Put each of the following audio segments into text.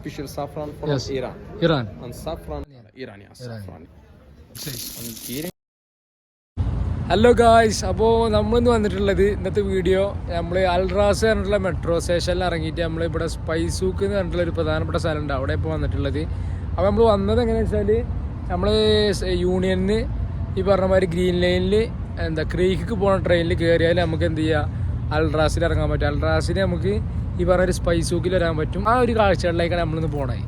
Special saffron from Yes. Iran. Iran And saffron, Iran, yeah, saffron. Iran. Hello guys അപ്പോൾ നമ്മളിന്ന് വന്നിട്ടുള്ളത് ഇന്നത്തെ video നമ്മൾ അൽറാസ് പറഞ്ഞിട്ടുള്ള മെട്രോ സ്റ്റേഷനിൽ ഇറങ്ങിയിട്ട് നമ്മൾ ഇവിടെ സ്പൈസൂക്ക് എന്ന് പറഞ്ഞിട്ടുള്ള ഒരു പ്രധാനപ്പെട്ട സ്ഥലമുണ്ട്. അവിടെ ഇപ്പോൾ വന്നിട്ടുള്ളത്. അപ്പോൾ നമ്മൾ വന്നത് എങ്ങനെയാണെന്ന് വെച്ചാൽ നമ്മൾ യൂണിയനിൽ ഈ പറഞ്ഞ മാതിരി ഗ്രീൻ ലൈനിൽ എന്താ ക്രീക്ക് പോകുന്ന ട്രെയിനിൽ കയറിയാൽ നമുക്ക് എന്ത് ചെയ്യുക അൽറാസിൽ ഇറങ്ങാൻ പറ്റും. അൽറാസിൽ നമുക്ക് ഈ പറഞ്ഞ ഒരു ബുക്കിൽ വരാൻ പറ്റും. ആ ഒരു കാഴ്ചകളിലേക്കാണ് നമ്മളിന്ന് പോണത്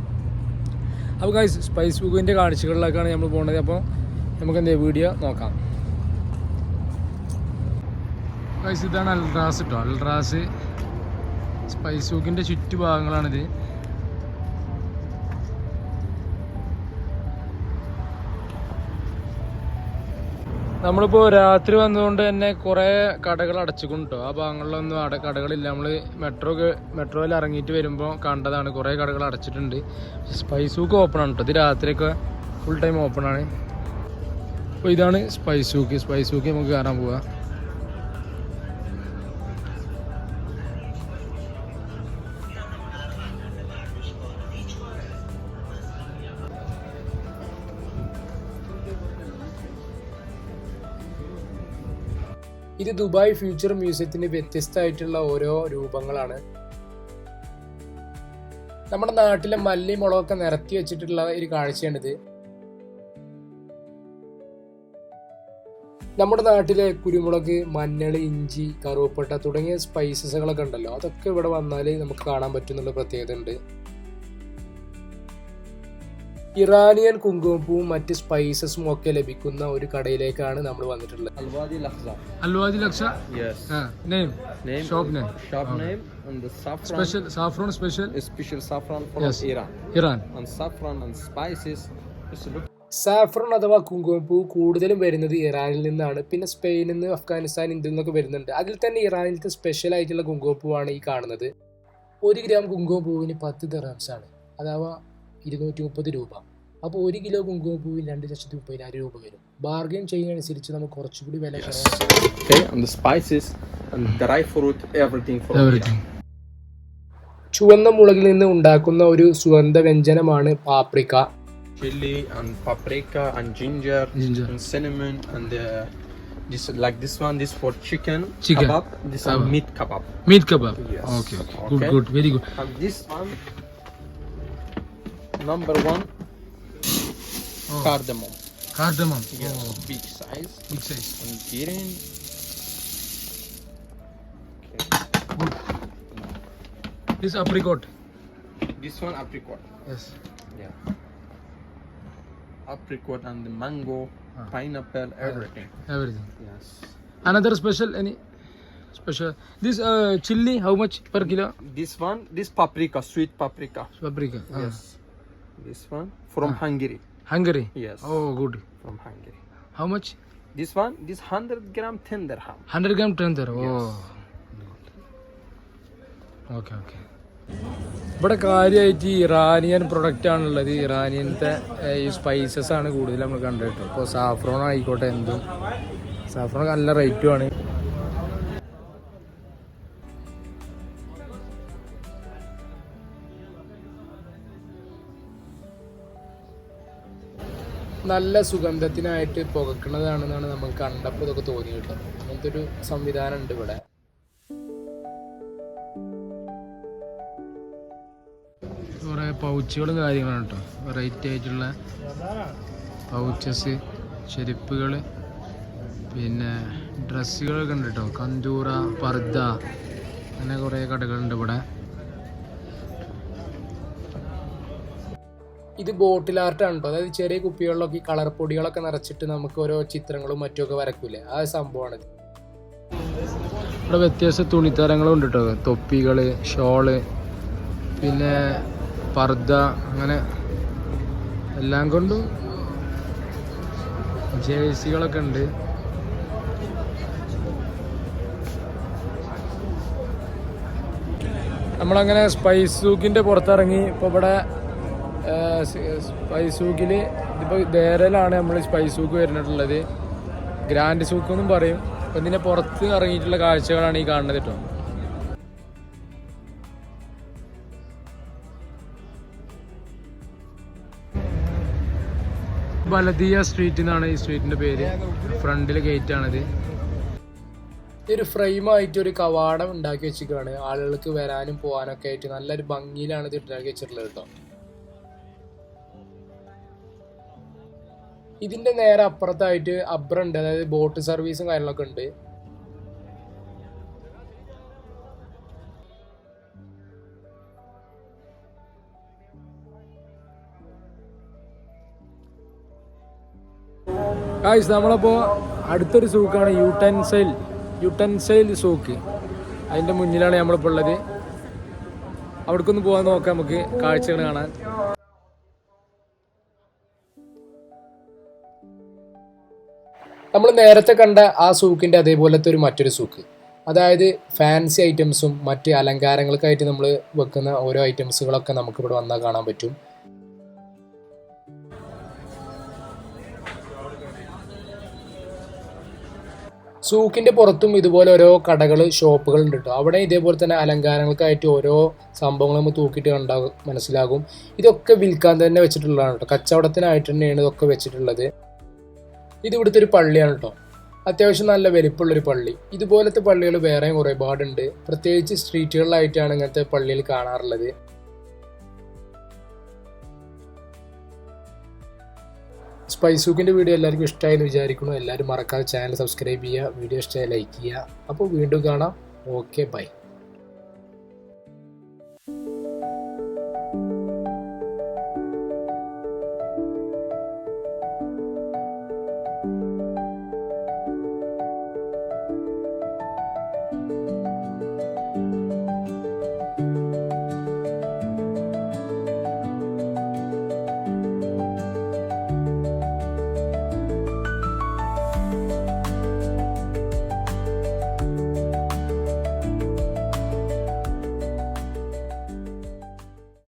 അപ്പോൾ ഗൈസ് സ്പൈസ് ബുക്കിന്റെ കാഴ്ചകളിലേക്കാണ് നമ്മൾ പോണത്. അപ്പോൾ നമുക്ക് എന്താ വീഡിയോ നോക്കാം. ഗൈസ് ഇതാണ് അൽറാസ് കേട്ടോ അൽറാസ് സ്പൈസ് ബുക്കിന്റെ ചുറ്റുഭാഗങ്ങളാണിത്. നമ്മളിപ്പോൾ രാത്രി വന്നതുകൊണ്ട് തന്നെ കുറേ കടകൾ അടച്ചിട്ടുണ്ടോ ആ ഭാഗങ്ങളിലൊന്നും അട കടകളില്ല. നമ്മൾ മെട്രോ മെട്രോയിൽ ഇറങ്ങിയിട്ട് വരുമ്പോൾ കണ്ടതാണ് കുറേ കടകൾ അടച്ചിട്ടുണ്ട്. സ്പൈസൂക്ക് ഓപ്പൺ ആണ് കേട്ടോ ഇത് രാത്രിയൊക്കെ ഫുൾ ടൈം ഓപ്പൺ ആണ്. അപ്പോൾ ഇതാണ് സ്പൈസൂക്ക് സ്പൈസൂക്ക് നമുക്ക് കയറാൻ പോവാം. ഇത് ദുബായ് ഫ്യൂച്ചർ മ്യൂസിയത്തിന്റെ വ്യത്യസ്തമായിട്ടുള്ള ഓരോ രൂപങ്ങളാണ്. നമ്മുടെ നാട്ടിലെ മല്ലി മുളകൊക്കെ നിരത്തി വെച്ചിട്ടുള്ള ഒരു കാഴ്ചയാണിത്. നമ്മുടെ നാട്ടിലെ കുരുമുളക് മഞ്ഞൾ ഇഞ്ചി കറുവപ്പട്ട തുടങ്ങിയ സ്പൈസസുകളൊക്കെ ഉണ്ടല്ലോ. അതൊക്കെ ഇവിടെ വന്നാൽ നമുക്ക് കാണാൻ പറ്റുന്നുള്ള പ്രത്യേകത ഉണ്ട്. ഇറാനിയൻ കുങ്കുമപ്പൂവും മറ്റ് സ്പൈസസും ഒക്കെ ലഭിക്കുന്ന ഒരു കടയിലേക്കാണ് നമ്മൾ വന്നിട്ടുള്ളത് അൽവാദി ലക്ഷ. അൽവാദി ലക്ഷ Yes. Name shop name shop name and the saffron. Special saffron special special Special saffron from Yes. Iran. Iran And saffron and spices. Saffron അഥവാ കുങ്കുമപ്പൂ കൂടുതലും വരുന്നത് ഇറാനിൽ നിന്നാണ് പിന്നെ സ്പെയിനിൽ നിന്ന് അഫ്ഗാനിസ്ഥാൻ ഇന്ത്യയിൽ നിന്നൊക്കെ വരുന്നുണ്ട് അതിൽ തന്നെ ഇറാനിലത്തെ സ്പെഷ്യൽ ആയിട്ടുള്ള കുങ്കുമപ്പൂവാണ് ഈ കാണുന്നത് ഒരു ഗ്രാം കുങ്കുമപ്പൂവിന് പത്ത് ദറാംസ് ആണ് അഥവാ ഇരുന്നൂറ്റി മുപ്പത് രൂപ. അപ്പോൾ ഒരു കിലോ കുങ്കുമപ്പൂവിൽ രണ്ട് ലക്ഷത്തി മുപ്പതിനായിരം രൂപ വരും. ബാർഗെയിൻ ബാർഗൻ ചെയ്യുന്നതനുസരിച്ച് നമുക്ക് കുറച്ചുകൂടി വില ചുവന്ന മുളകിൽ നിന്ന് ഉണ്ടാക്കുന്ന ഒരു സുഗന്ധ വ്യഞ്ജനമാണ് paprika chilli and paprika and ginger ginger cinnamon and this like this one this for chicken chicken this meat kebab meat kebab okay good good very good this one Number one, oh. cardamom. Cardamom. Yes, oh. big size. Big size. Ingredient. Okay. Good. This apricot. This one apricot. Yes. Yeah. Apricot and the mango, ah. pineapple, ah, everything. Everything. Yes. Another special any special this uh chili how much per kilo this one this paprika sweet paprika paprika ah. yes ah. This one from ah. Hungary. Hungary. Yes. Oh, good. From Hungary. How much? This one, this 100 gram 10 dirham. 100 gram tender. Oh. Yes. Okay okay ഇവിടെ കാര്യമായിട്ട് Iranian product ആണുള്ളത് ഇറാനിയനത്തെ ഈ spices ആണ് കൂടുതൽ നമ്മൾ കണ്ടിട്ട് ഇപ്പോൾ saffron ആയിക്കോട്ടെ എന്തും സാഫ്രോൺ നല്ല റേറ്റും നല്ല സുഗന്ധത്തിനായിട്ട് പുകക്കണതാണെന്നാണ് നമ്മൾ കണ്ടപ്പോൾ ഇതൊക്കെ തോന്നിയിട്ടുള്ളത്. അങ്ങനത്തെ ഒരു സംവിധാനം ഉണ്ട് ഇവിടെ. കുറേ പൗച്ചുകളും കാര്യങ്ങളാണ് കേട്ടോ. വെറൈറ്റി ആയിട്ടുള്ള പൗച്ചസ് ചെരുപ്പുകൾ പിന്നെ ഡ്രസ്സുകളൊക്കെ ഉണ്ട് കേട്ടോ. കന്തൂറ പർദ്ദ അങ്ങനെ കുറേ കടകളുണ്ട് ഇവിടെ. ഇത് ബോട്ടിൽ ആർട്ടാണ് കേട്ടോ അതായത് ചെറിയ കുപ്പികളിലൊക്കെ ഈ കളർ പൊടികളൊക്കെ നിറച്ചിട്ട് നമുക്ക് ഓരോ ചിത്രങ്ങളും മറ്റുമൊക്കെ വരക്കൂലേ? ആ സംഭവമാണ് ഇവിടെ വ്യത്യസ്ത തുണിത്തരങ്ങളും ഉണ്ട് കേട്ടോ തൊപ്പികൾ ഷോൾ പിന്നെ പർദ്ദ അങ്ങനെ എല്ലാം കൊണ്ടും ജേഴ്സികളൊക്കെ ഉണ്ട്. നമ്മളങ്ങനെ സ്പൈസ് സൂക്കിന്റെ പുറത്തിറങ്ങി ഇപ്പോൾ ഇവിടെ സ്പൈസ് സൂക്കിൽ ഇതിപ്പോൾ ദേരലാണ് നമ്മൾ സ്പൈസ് സൂക്ക് വരുന്നിട്ടുള്ളത്. ഗ്രാൻഡ് സൂക്ക് എന്നും പറയും. അപ്പം ഇതിന്റെ പുറത്ത് ഇറങ്ങിയിട്ടുള്ള കാഴ്ചകളാണ് ഈ കാണുന്നത് കേട്ടോ. ബലദിയ സ്ട്രീറ്റ് എന്നാണ് ഈ സ്ട്രീറ്റിന്റെ പേര്. ഫ്രണ്ടിൽ ഗേറ്റ് ആണിത്. ഒരു ഫ്രെയിമായിട്ട് ഒരു കവാടം ഉണ്ടാക്കി വെച്ചിരിക്കുകയാണ്. ആളുകൾക്ക് വരാനും പോകാനൊക്കെ ആയിട്ട് നല്ലൊരു ഭംഗിയിലാണ് ഇത് ഉണ്ടാക്കി വെച്ചിട്ടുള്ളത് കേട്ടോ. ഇതിന്റെ നേരെ അപ്പുറത്തായിട്ട് അബ്രണ്ട് അതായത് ബോട്ട് സർവീസും കാര്യങ്ങളൊക്കെ ഉണ്ട്. ഗായ്സ് നമ്മളപ്പോൾ അടുത്തൊരു സൂക്കാണ് യൂട്ടൻസൈൽ യൂട്ടൻസൈൽ സൂക്ക്. അതിന്റെ മുന്നിലാണ് നമ്മളിപ്പോൾ ഉള്ളത്. അവിടേക്കൊന്ന് പോകാൻ നോക്കാം നമുക്ക് കാഴ്ചകൾ കാണാൻ. നമ്മൾ നേരത്തെ കണ്ട ആ സൂക്കിന്റെ അതേപോലത്തെ ഒരു മറ്റൊരു സൂക്ക്. അതായത് ഫാൻസി ഐറ്റംസും മറ്റ് അലങ്കാരങ്ങൾക്കായിട്ട് നമ്മൾ വെക്കുന്ന ഓരോ ഐറ്റംസുകളൊക്കെ നമുക്കിവിടെ വന്നാൽ കാണാൻ പറ്റും. സൂക്കിന്റെ പുറത്തും ഇതുപോലെ ഓരോ കടകൾ ഷോപ്പുകൾ ഉണ്ട് കേട്ടോ. അവിടെ ഇതേപോലെ തന്നെ അലങ്കാരങ്ങൾക്കായിട്ട് ഓരോ സംഭവങ്ങൾ നമ്മൾ തൂക്കിയിട്ട് കണ്ടാകും മനസ്സിലാകും. ഇതൊക്കെ വിൽക്കാൻ തന്നെ വെച്ചിട്ടുള്ളതാണ് കേട്ടോ. കച്ചവടത്തിനായിട്ട് തന്നെയാണ് ഇതൊക്കെ വെച്ചിട്ടുള്ളത്. ഇത് ഇവിടുത്തെ ഒരു പള്ളിയാണ് കേട്ടോ അത്യാവശ്യം നല്ല വലിപ്പമുള്ളൊരു പള്ളി. ഇതുപോലത്തെ പള്ളികൾ വേറെയും ഒരുപാടുണ്ട് പ്രത്യേകിച്ച് സ്ട്രീറ്റുകളിലായിട്ടാണ് ഇങ്ങനത്തെ പള്ളിയിൽ കാണാറുള്ളത്. സ്പൈസൂക്കിന്റെ വീഡിയോ എല്ലാവർക്കും ഇഷ്ടമായി എന്ന് വിചാരിക്കുന്നു. എല്ലാവരും മറക്കാതെ ചാനൽ സബ്സ്ക്രൈബ് ചെയ്യുക വീഡിയോ ഇഷ്ടമായി ലൈക്ക് ചെയ്യുക. അപ്പോൾ വീണ്ടും കാണാം. Okay bye.